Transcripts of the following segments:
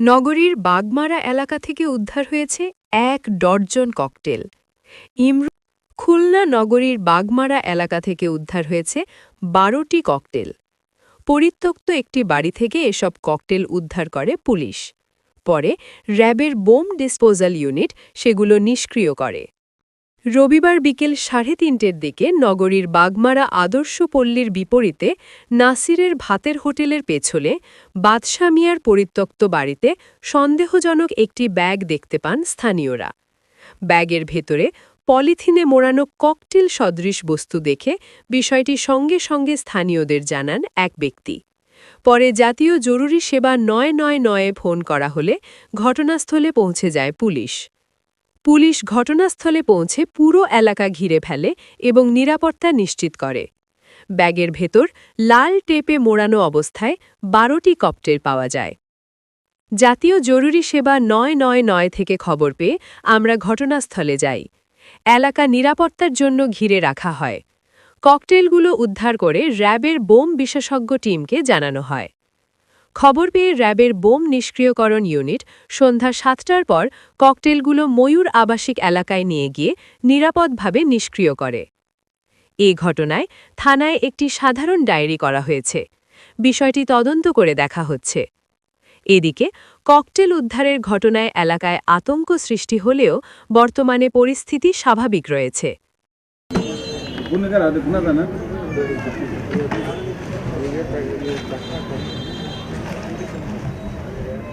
নগরীর বাগমারা এলাকা থেকে উদ্ধার হয়েছে এক ডর্জন ককটেল। ইমরু খুলনা নগরীর বাগমারা এলাকা থেকে উদ্ধার হয়েছে বারোটি ককটেল। পরিত্যক্ত একটি বাড়ি থেকে এসব ককটেল উদ্ধার করে পুলিশ। পরে র্যাবের বোম ডিসপোজাল ইউনিট সেগুলো নিষ্ক্রিয় করে। রবিবার বিকেল সাড়ে তিনটের দিকে নগরীর বাগমারা আদর্শ পল্লীর বিপরীতে নাসিরের ভাতের হোটেলের পেছনে বাদশা মিয়ার পরিত্যক্ত বাড়িতে সন্দেহজনক একটি ব্যাগ দেখতে পান স্থানীয়রা। ব্যাগের ভেতরে পলিথিনে মোড়ানো ককটেল সদৃশ বস্তু দেখে বিষয়টি সঙ্গে সঙ্গে স্থানীয়দের জানান এক ব্যক্তি। পরে জাতীয় জরুরি সেবা নয় নয় নয়ে ফোন করা হলে ঘটনাস্থলে পৌঁছে যায় পুলিশ। পুলিশ ঘটনাস্থলে পৌঁছে পুরো এলাকা ঘিরে ফেলে এবং নিরাপত্তা নিশ্চিত করে। ব্যাগের ভেতর লাল টেপে মোড়ানো অবস্থায় বারোটি কপ্টের পাওয়া যায়। জাতীয় জরুরি সেবা নয় নয় নয় থেকে খবর পেয়ে আমরা ঘটনাস্থলে যাই। এলাকা নিরাপত্তার জন্য ঘিরে রাখা হয়। ককটেলগুলো উদ্ধার করে র্যাবের বোম বিশেষজ্ঞ টিমকে জানানো হয়। খবর পেয়ে র্যাবের বোম নিষ্ক্রিয়করণ ইউনিট সন্ধ্যা সাতটার পর ককটেলগুলো ময়ূর আবাসিক এলাকায় নিয়ে গিয়ে নিরাপদভাবে নিষ্ক্রিয় করে। এ ঘটনায় থানায় একটি সাধারণ ডায়েরি করা হয়েছে। বিষয়টি তদন্ত করে দেখা হচ্ছে। এদিকে ককটেল উদ্ধারের ঘটনায় এলাকায় আতঙ্ক সৃষ্টি হলেও বর্তমানে পরিস্থিতি স্বাভাবিক রয়েছে।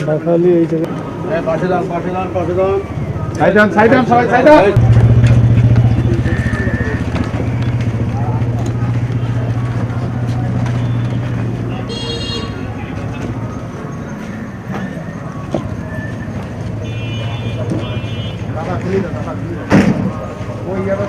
বাফালি এই জায়গা হ্যাঁ, পাশে দাঁড়ান পাশে দাঁড়ান পাশে দাঁড়ান। সাইড দাঁড়ান সাইড দাঁড়ান সবাই সাইড দাম ওই আবার